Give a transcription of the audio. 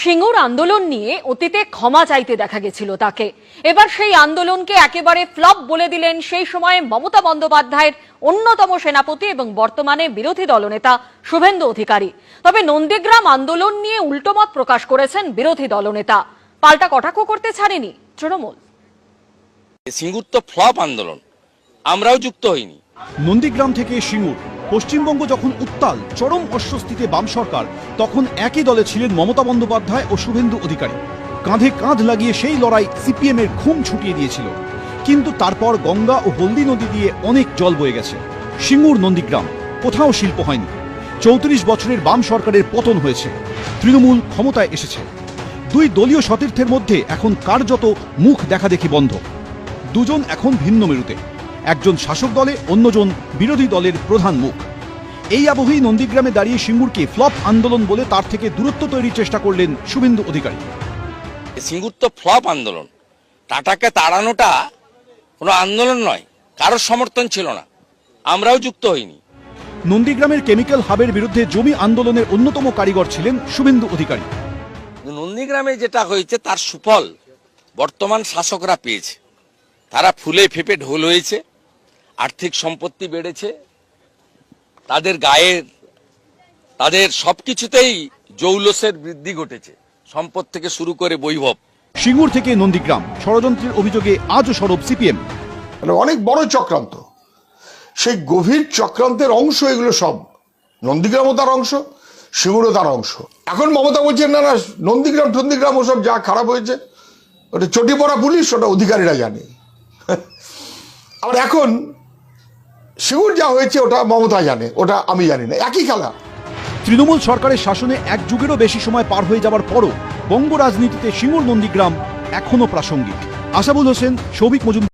সিঙ্গুর আন্দোলন নিয়ে অতীতে ক্ষমা চাইতে দেখা গেছিল তাকে। এবার সেই আন্দোলনকে একেবারে ফ্লপ বলে দিলেন সেই সময়ে মমতা বন্দ্যোপাধ্যায়ের অন্যতম সেনাপতি এবং বর্তমানে বিরোধী দলনেতা শুভেন্দু অধিকারী। তবে নন্দীগ্রাম আন্দোলন নিয়ে উল্টোমত প্রকাশ করেছেন বিরোধী দলনেতা। পাল্টা কটাক্ষ করতে ছাড়েনি তৃণমূল। সিঙ্গুর তো ফ্লপ আন্দোলন আমরাও যুক্ত হইনি। নন্দীগ্রাম থেকে সিঙ্গুর পশ্চিমবঙ্গ যখন উত্তাল, চরম অস্বস্তিতে বাম সরকার, তখন একই দলে ছিলেন মমতা বন্দ্যোপাধ্যায় ও শুভেন্দু অধিকারী। কাঁধে কাঁধ লাগিয়ে সেই লড়াই সিপিএম এর ঘুম ছুটিয়ে দিয়েছিল। কিন্তু তারপর গঙ্গা ও হলদি নদী দিয়ে অনেক জল বয়ে গেছে। সিঙ্গুর নন্দীগ্রাম, কোথাও শিল্প হয়নি। চৌত্রিশ বছরের বাম সরকারের পতন হয়েছে। তৃণমূল ক্ষমতায় এসেছে। দুই দলীয় সতীর্থের মধ্যে এখন কার্যত মুখ দেখাদেখি বন্ধ। দুজন এখন ভিন্ন মেরুতে। একজন শাসক দলে অন্যজন বিরোধী দলের প্রধান মুখ। এই আবহেই নন্দীগ্রামে দাঁড়িয়ে সিঙ্গুরকে ফ্লপ আন্দোলন বলে তার থেকে দূরত্ব তৈরির চেষ্টা করলেন শুভেন্দু অধিকারী। সিঙ্গুর তো ফ্লপ আন্দোলন। টাটাকে তাড়ানোটা কোনো আন্দোলন নয় কারোর সমর্থন ছিল না। আমরাও যুক্ত হইনি। নন্দীগ্রামের কেমিক্যাল হাবের বিরুদ্ধে জমি আন্দোলনের অন্যতম কারিগর ছিলেন শুভেন্দু অধিকারী। নন্দীগ্রামে যেটা হয়েছে তার সুফল বর্তমান শাসকরা পেয়েছে। তারা ফুলে ফেপে ঢোল হয়েছে। আর্থিক সম্পত্তি বেড়েছে তাদের গায়ের তাদের সবকিছুতেই জৌলসের বৃদ্ধি ঘটেছে সম্পদ থেকে শুরু করে বৈভব। সিঙ্গুর থেকে নন্দীগ্রাম ষড়যন্ত্রের অভিযোগে আজও সরব সিপিএম। মানে অনেক বড় চক্রান্ত। সেই গভীর চক্রান্তের অংশ এগুলো সব। নন্দীগ্রামও তার অংশ সিঙ্গুরও তার অংশ। এখন মমতা বলছেন না না নন্দীগ্রাম টন্দিগ্রাম ওসব যা খারাপ হয়েছে ওটা চটি পড়া পুলিশ ওটা অধিকারীরা জানে। আবার এখন সিঙ্গুর যা হয়েছে, ওটা মমতা জানে, ওটা আমি জানি না, একই খেলা। তৃণমূল সরকারের শাসনে এক যুগেরও বেশি সময় পার হয়ে যাওয়ার পরও বঙ্গ রাজনীতিতে সিঙ্গুর নন্দীগ্রাম এখনও প্রাসঙ্গিক। আশাবুল হোসেন শৌভিক মজুমদার।